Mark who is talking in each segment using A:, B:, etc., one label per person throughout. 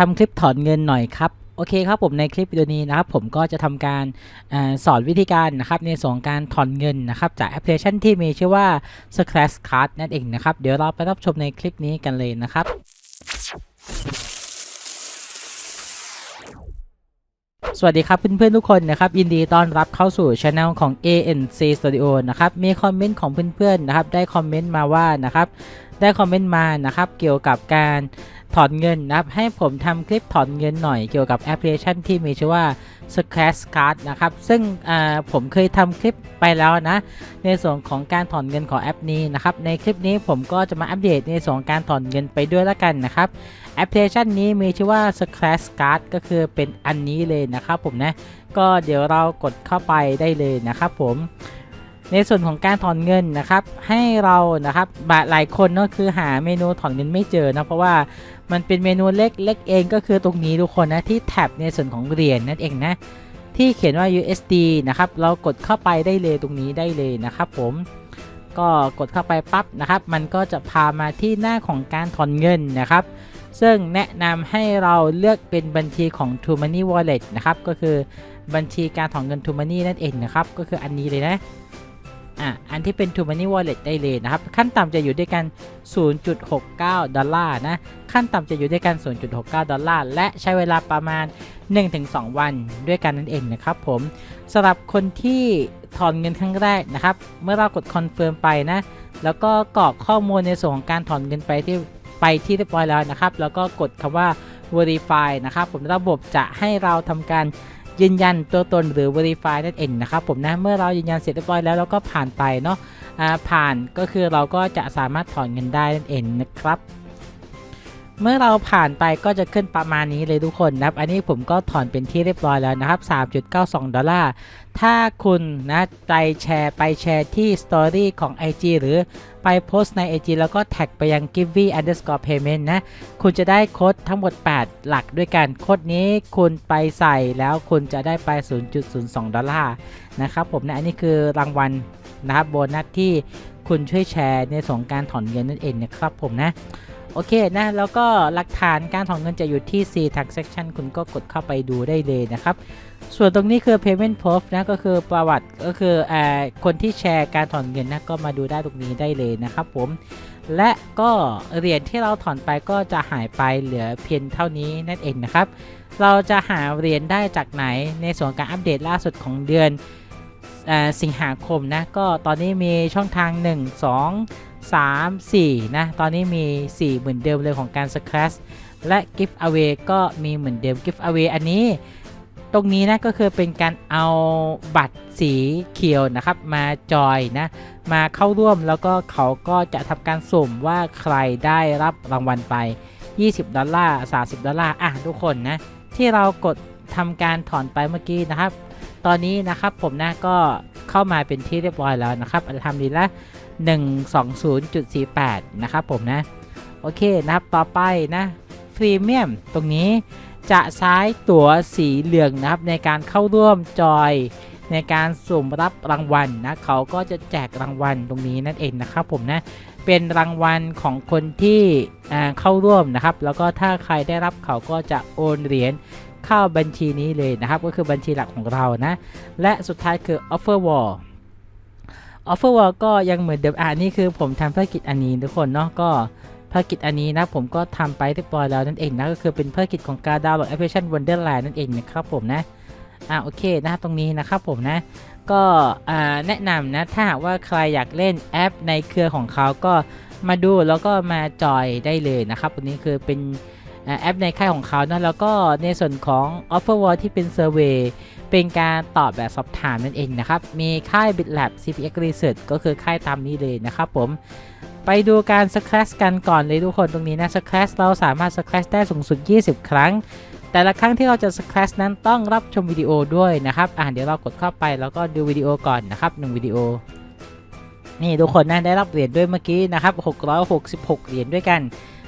A: ทำคลิปถอนเงินหน่อยครับโอเคครับผมในคลิปวิดีโอนี้นะครับผมก็จะทำการอสอนวิธีการนะครับในส่วนการถอนเงินนะครับจากแอปพลิเคชันที่มีชื่อว่า Scratch Card นั่นเองนะครับเดี๋ยวเราไปรับชมในคลิปนี้กันเลยนะครับสวัสดีครับเพื่อนๆทุกคนนะครับยินดีต้อนรับเข้าสู่ช anel ของ ANC Studio นะครับมีคอมเมนต์ของเพื่อนๆนะครับได้คอมเมนต์มาว่านะครับ ได้คอมเมนต์มานะครับเกี่ยวกับการถอนเงินนะครับให้ผมทำคลิปถอนเงินหน่อยเกี่ยวกับแอปพลิเคชันที่มีชื่อว่า Scratch Card นะครับ ซึ่งผมเคยทำคลิปไปแล้วนะ ในส่วนของการถอนเงินของแอปนี้นะครับ ในคลิปนี้ผมก็จะมาอัปเดตในส่วนการถอนเงินไปด้วยละกันนะครับแอปพลิเคชันนี้มีชื่อว่า Scratch Card ก็คือเป็นอันนี้เลยนะครับผมนะ ก็เดี๋ยวเรากดเข้าไปได้เลยนะครับผม ในส่วนของการถอนเงินนะครับ ให้เรานะครับบาหลายคนก็คือหาเมนูถอนเงินไม่เจอนะเพราะว่ามันเป็นเมนูเล็กเล็กเองก็คือตรงนี้ทุกคนนะที่แท็บในส่วนของเหรียญนั่นเองนะที่เขียนว่า USD นะครับ เรากดเข้าไปได้เลยตรงนี้ได้เลยนะครับผมก็กดเข้าไปปั๊บนะครับ มันก็จะพามาที่หน้าของการถอนเงินนะครับ ซึ่งแนะนำให้เราเลือกเป็นบัญชีของ t o Money Wallet นะครับ ก็คือบัญชีการถอนเงิน t o Money นั่นเองนะครับ ก็คืออันนี้เลยนะ อะอันที่เป็น t o Money Wallet ได้เลยนะครับ ขั้นต่ำจะอยู่ด้วยกัน 0.69 ดอลลาร์นะ ขั้นต่ำจะอยู่ด้วยกัน 0.69 ดอลลาร์ และใช้เวลาประมาณ 1-2 วันด้วยกันนั่นเองนะครับผมสำหรับคนที่ถอนเงินครั้งแรกนะครับ เมื่อเรากดคอนเฟิร์มไปนะ แล้วก็กรอกข้อมูลในส่วนของการถอนเงินไปที่ไปที่เรียบร้อยแล้วนะครับ แล้วก็กดคำว่า verify นะครับ ผมระบบจะให้เราทำการ ยืนยันตัวตนหรือ verify นั่นเองนะครับผมนะเมื่อเรายืนยันเสร็จเรียบร้อยแล้วเราก็ผ่านไปเนาะผ่านก็คือเราก็จะสามารถถอนเงินได้นั่นเองนะครับ เมื่อเราผ่านไปก็จะขึ้นประมาณนี้เลยทุกคนนะครับ อันนี้ผมก็ถอนเป็นที่เรียบร้อยแล้วนะครับ 3.92 ดอลลาร์ ถ้าคุณนะไปแชร์ไปแชร์ที่ Story ของ IG หรือไปโพสต์ใน IG แล้วก็แท็กไปยัง g i v y underscore payment นะ คุณจะได้โค้ดทั้งหมด 8 หลักด้วยกัน โค้ดนี้คุณไปใส่แล้วคุณจะได้ไป 0.02 ดอลลาร์นะครับผมนะ อันนี้คือรางวัลนะครับโบนัสที่คุณช่วยแชร์ในส่วนของการถอนเงินนั่นเองนะครับผมนะ โอเคนะ แล้วก็หลักฐานการถอนเงินจะอยู่ที่ C transaction คุณก็กดเข้าไปดูได้เลยนะครับ ส่วนตรงนี้คือ payment proof นะ ก็คือประวัติก็คืออคนที่แชร์การถอนเงินนะก็มาดูได้ตรงนี้ได้เลยนะครับผม และก็เหรียญที่เราถอนไปก็จะหายไปเหลือเพียงเท่านี้นั่นเองนะครับ เราจะหาเหรียญได้จากไหนในส่วนการอัปเดตล่าสุดของเดือนอสิงหาคมนะ ก็ตอนนี้มีช่องทาง 1 2 3 4 นะ ตอนนี้มี 4 เหมือนเดิมเลยของการ s c r a t c และ Gift Away ก็มีเหมือนเดิม Gift Away อันนี้ ตรงนี้นะก็คือเป็นการเอาบัตรสีเขียวนะครับมาจอยนะมาเข้าร่วมแล้วก็เขาก็จะทำการสุ่มว่าใครได้รับรางวัลไป 20 ดอลลาร์ 30 ดอลลาร์ อะทุกคนนะที่เรากดทำการถอนไปเมื่อกี้นะครับ ตอนนี้นะครับผมนะก็ เข้ามาเป็นที่เรียบร้อยแล้วนะครับอันทำดีละ 120.48 นะครับผมนะ โอเคนะครับต่อไปนะพรีเมียมตรงนี้จะใช้ตั๋วสีเหลืองนะครับในการเข้าร่วมจอยในการสุ่มรับรางวัลนะเขาก็จะแจกรางวัลตรงนี้นั่นเองนะครับผมนะเป็นรางวัลของคนที่เข้าร่วมนะครับ แล้วก็ถ้าใครได้รับเขาก็จะโอนเหรียญ เข้าบัญชีนี้เลยนะครับ ก็คือบัญชีหลักของเรานะ และสุดท้ายคือ offer wall offer wall ก็ยังเหมือนเดิมอ่านี่คือผมทำภารกิจอันนี้ทุกคนเนาะก็ภารกิจอันนี้นะผมก็ทำไปเรียบร้อยแล้วนั่นเองนะก็คือเป็นภารกิจของการดาวน์โหลดแอปพลิเคชัน Wonderland นั่นเองนะครับผมนะอ่าโอเคนะตรงนี้นะครับผมนะ ก็แนะนำนะถ้าหากว่าใครอยากเล่นแอปในเครือของเขาก็มาดูแล้วก็มาจอยได้เลยนะครับตัวนี้คือเป็น แอปในค่ายของเขานะแล้วก็ในส่วนของ Offer Wall ที่เป็นเซอร์เวยเป็นการตอบแบบสอบถามนั่นเองนะครับ มีค่าย BitLab CPX Research ก็คือค่ายตามนี้เลยนะครับผมไปดูการ Scratch กันก่อนเลยทุกคนตรงนี้นะ Scratch เราสามารถ Scratch ได้สูงสุด 20 ครั้ง แต่ละครั้งที่เราจะ Scratch นั้นต้องรับชมวิดีโอด้วยนะครับอ่าเดี๋ยวเรากดเข้าไปแล้วก็ดูวิดีโอก่อนนะครับ1วิดีโอนี่ทุกคนนะได้รับเหรียญด้วยเมื่อกี้นะครับ666 เหรียญด้วยกัน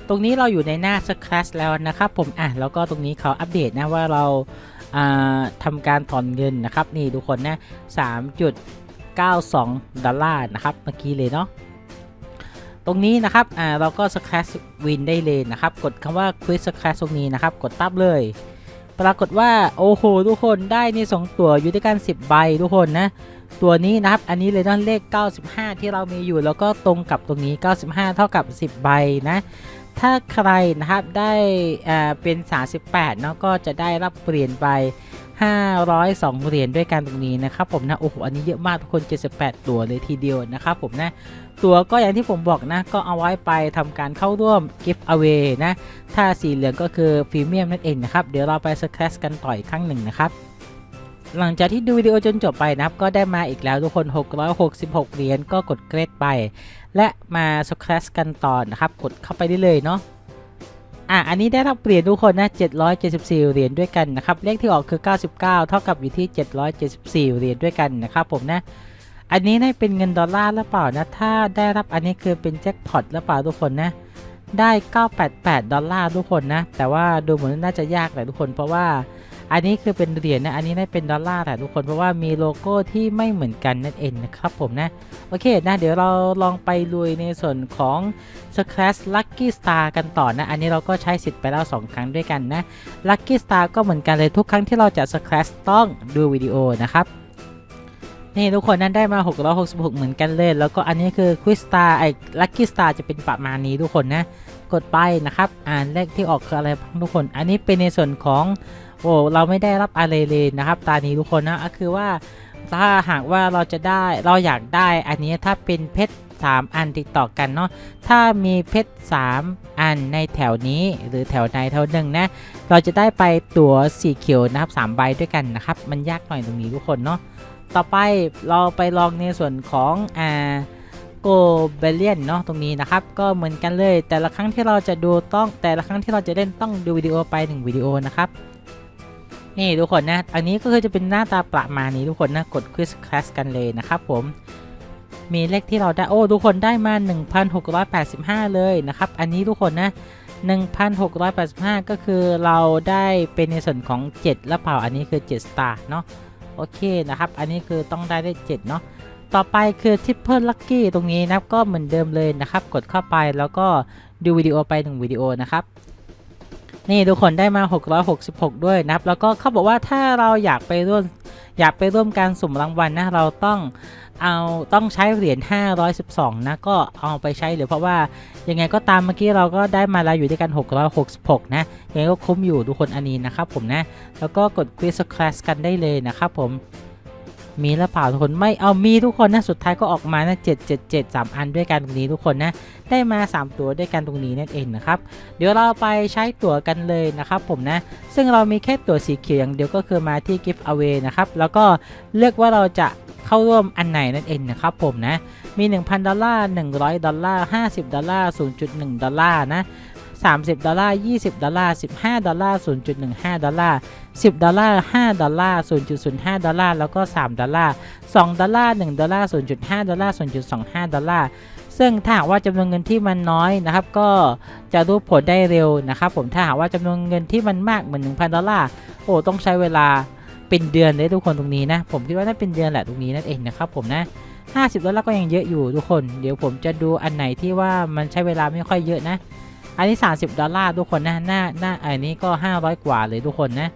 A: ตรงนี้เราอยู่ในหน้า Scratch แล้วนะครับผมอะแล้วก็ตรงนี้เขาอัปเดตนะว่าเราทำการถอนเงินนะครับ นี่ทุกคนนะ 3.92 ดอลลาร์นะครับ เมื่อกี้เลยเนาะตรงนี้นะครับอ่าเราก็ scratch win ได้เลยนะครับ กดคำว่า quick scratch ตรงนี้นะครับ กดปั๊บเลย ปรากฏว่า โอ้โห ทุกคนได้ในสองตัวอยู่ด้วยกัน 10 ใบทุกคนนะ ตัวนี้นะครับ อันนี้เลยนั่นเลข 95 ที่เรามีอยู่ แล้วก็ตรงกับตรงนี้ 95 เท่ากับ 10 ใบนะ ถ้าใครนะครับได้เป็น 38เนาะก็จะได้รับเหรียญไป 502 เหรียญด้วยกันตรงนี้นะครับผมนะ โอ้โห อันนี้เยอะมากทุกคน 78 ตัวเลยทีเดียวนะครับผมนะตัวก็อย่างที่ผมบอกนะ ก็เอาไว้ไปทำการเข้าร่วม gift away นะ ถ้าสีเหลืองก็คือพรีเมียมนั่นเองนะครับ เดี๋ยวเราไปสแครชกันต่ออีกครั้งหนึ่งนะครับ หลังจากที่ดูวิดีโอจนจบไปนะครับ ก็ได้มาอีกแล้วทุกคน 666 เหรียญก็กดเกรดไป และมาสครชกันต่อนะครับ กดเข้าไปได้เลยเนาะอะอันนี้ได้รับเหรียญทุกคนนะ 774 เหรียญด้วยกันนะครับ เลขที่ออกคือ 99 เท่ากับอยู่ที่ 774 เหรียญด้วยกันนะครับผมนะ อันนี้ได้เป็นเงินดอลลาร์หรือเปล่านะ ถ้าได้รับอันนี้คือเป็นแจ็คพอตหรือเปล่าทุกคนนะ ได้ 988 ดอลลาร์ทุกคนนะ แต่ว่าดูเหมือนน่าจะยากแหละทุกคน เพราะว่า อันนี้คือเป็นเหรียญนะ อันนี้ได้เป็นดอลลาร์แหละทุกคนเพราะว่ามีโลโก้ที่ไม่เหมือนกันนั่นเองนะครับผมนะ โอเคนะ เดี๋ยวเราลองไปลุยในส่วนของ Scratch Lucky Star กันต่อนะ อันนี้เราก็ใช้สิทธิ์ไปแล้ว 2 ครั้งด้วยกันนะ Lucky Star ก็เหมือนกันเลยทุกครั้งที่เราจะ Scratch ต้องดูวิดีโอนะครับนี่ทุกคนนั้นได้มา 666 เหมือนกันเลย แล้วก็อันนี้คือ Quiz Star ไอ้ Lucky Star จะเป็นประมาณนี้ทุกคนนะ กดไปนะครับ อ่านเลขที่ออกคืออะไรทุกคน อันนี้เป็นในส่วนของ โอ้เราไม่ได้รับอะไรเลยนะครับตานี้ทุกคนนะก็คือว่าถ้าหากว่าเราจะได้เราอยากได้อันนี้ถ้าเป็นเพชร3 อันติดต่อกันเนาะ ถ้ามีเพชร 3 อันในแถวนี้หรือแถวใดแถวหนึ่งนะ เราจะได้ไปตั๋วสีเขียวนะครับ3ใบด้วยกันนะครับ มันยากหน่อยตรงนี้ทุกคนเนาะ ต่อไปเราไปลองในส่วนของอ่าโกเบเลียนเนาะตรงนี้นะครับ ก็เหมือนกันเลยแต่ละครั้งที่เราจะดูต้องแต่ละครั้งที่เราจะเล่นต้องดูวิดีโอไปหนึ่งวิดีโอนะครับ นี่ทุกคนนะ อันนี้ก็คือจะเป็นหน้าตาประมาณนี้ทุกคนนะ กด quiz class กันเลยนะครับผม มีเลขที่เราได้ โอ้ ทุกคนได้มา 1,685 เลยนะครับ อันนี้ทุกคนนะ 1,685 ก็คือเราได้เป็นในส่วนของ 7 แล้วเปล่า อันนี้คือ7 star เนาะ โอเคนะครับ อันนี้คือต้องได้ได้ 7 เนาะต่อไปคือ triple lucky ตรงนี้นะก็เหมือนเดิมเลยนะครับ กดเข้าไปแล้วก็ดูวิดีโอไปหนึ่งวิดีโอนะครับ นี่ทุกคนได้มา 666 ด้วยนะครับ แล้วก็เขาบอกว่าถ้าเราอยากไปร่วมอยากไปร่วมการสุ่มรางวัลนะ เราต้องเอาต้องใช้เหรียญ 512 นะ ก็เอาไปใช้เลยเพราะว่ายังไงก็ตามเมื่อกี้เราก็ได้มาแล้วอยู่ด้วยกัน 666 นะยังไงก็คุ้มอยู่ทุกคนอันนี้นะครับผมนะ แล้วก็กด quiz class กันได้เลยนะครับผม มีหรือเปล่าทุกคนไม่เอามีทุกคนนะสุดท้ายก็ออกมานะ777 3อันด้วยกันตรงนี้ทุกคนนะได้มา 3 ตัวด้วยกันตรงนี้นั่นเองนะครับเดี๋ยวเราไปใช้ตั๋วกันเลยนะครับผมนะ ซึ่งเรามีแค่ตั๋วสีเขียวอย่างเดียวก็คือมาที่ gift away นะครับแล้วก็เลือกว่าเราจะเข้าร่วมอันไหนนั่นเองนะครับผมนะมี 1,000 ดอลลาร์ 100 ดอลลาร์ 50 ดอลลาร์ 0.1 ดอลลาร์นะ 30 ดอลลาร์ 20 ดอลลาร์ 15 ดอลลาร์ 0.15 ดอลลาร์ 10 ดอลลาร์ 5 ดอลลาร์ 0.05 ดอลลาร์ แล้วก็ 3 ดอลลาร์ 2 ดอลลาร์ 1 ดอลลาร์ 0.5 ดอลลาร์ 0.25 ดอลลาร์ ซึ่งถ้าหากว่าจำนวนเงินที่มันน้อยนะครับ ก็จะรู้ผลได้เร็วนะครับผม ถ้าหากว่าจำนวนเงินที่มันมากเหมือน 1,000 ดอลลาร์ โอ้ ต้องใช้เวลาเป็นเดือนเลยทุกคนตรงนี้นะ ผมคิดว่าน่าเป็นเดือนแหละตรงนี้นั่นเองนะครับผมนะ50ดอลลาร์ก็ยังเยอะอยู่ทุกคน เดี๋ยวผมจะดูอันไหนที่ว่ามันใช้เวลาไม่ค่อยเยอะนะ อันนี้ 30 ดอลลาร์ทุกคนนะหน้าหน้าอันนี้ก็ 500 กว่าเลยทุกคนนะ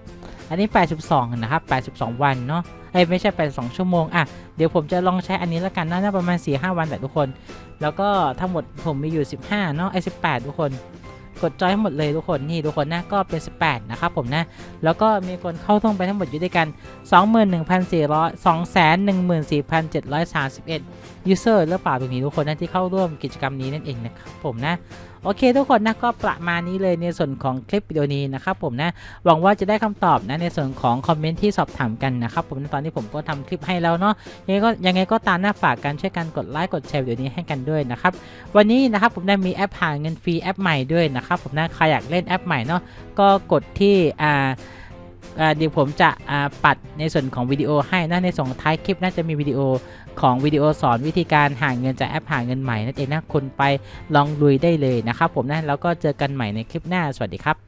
A: อันนี้ 82 นะครับ 82 วันเนาะเอ้ยไม่ใช่ 82 ชั่วโมง อะ เดี๋ยวผมจะลองใช้อันนี้แล้วกันนะน่าประมาณ 4-5 วันแหละทุกคน แล้วก็ทั้งหมดผมมีอยู่ 15 เนาะไอ้18 ทุกคนกดจอยให้หมดเลยทุกคนนี่ทุกคนนะก็เป็น 18 นะครับผมนะ แล้วก็มีคนเข้าท่องไปทั้งหมดอยู่ด้วยกัน 21,400 214,731 ยูเซอร์หรือเปล่าตรงนี้ทุกคนนะที่เข้าร่วมกิจกรรมนี้นั่นเองนะครับผมนะโอเคทุกคนนะก็ประมาณนี้เลยในส่วนของคลิปวิดีโอนี้นะครับผมนะหวังว่าจะได้คำตอบนะในส่วนของคอมเมนต์ที่สอบถามกันนะครับผมตอนนี้ผมก็ทำคลิปให้แล้วเนาะยังไงก็ยังไงก็ตามหน้าฝากกันช่วยกันกดไลค์กดแชร์วิดีโอนี้ให้กันด้วยนะครับวันนี้นะครับผมได้มีแอปหาเงินฟรีแอปใหม่ด้วยนะครับผมนะใครอยากเล่นแอปใหม่เนาะก็กดที่อ่า เดี๋ยวผมจะปัดในส่วนของวิดีโอให้นะในส่งท้ายคลิปน่าจะมีวิดีโอของวิดีโอสอนวิธีการหาเงินจากแอปหาเงินใหม่นั่นเองนะคนไปลองลุยได้เลยนะครับผมนะแล้วก็เจอกันใหม่ในคลิปหน้าสวัสดีครับ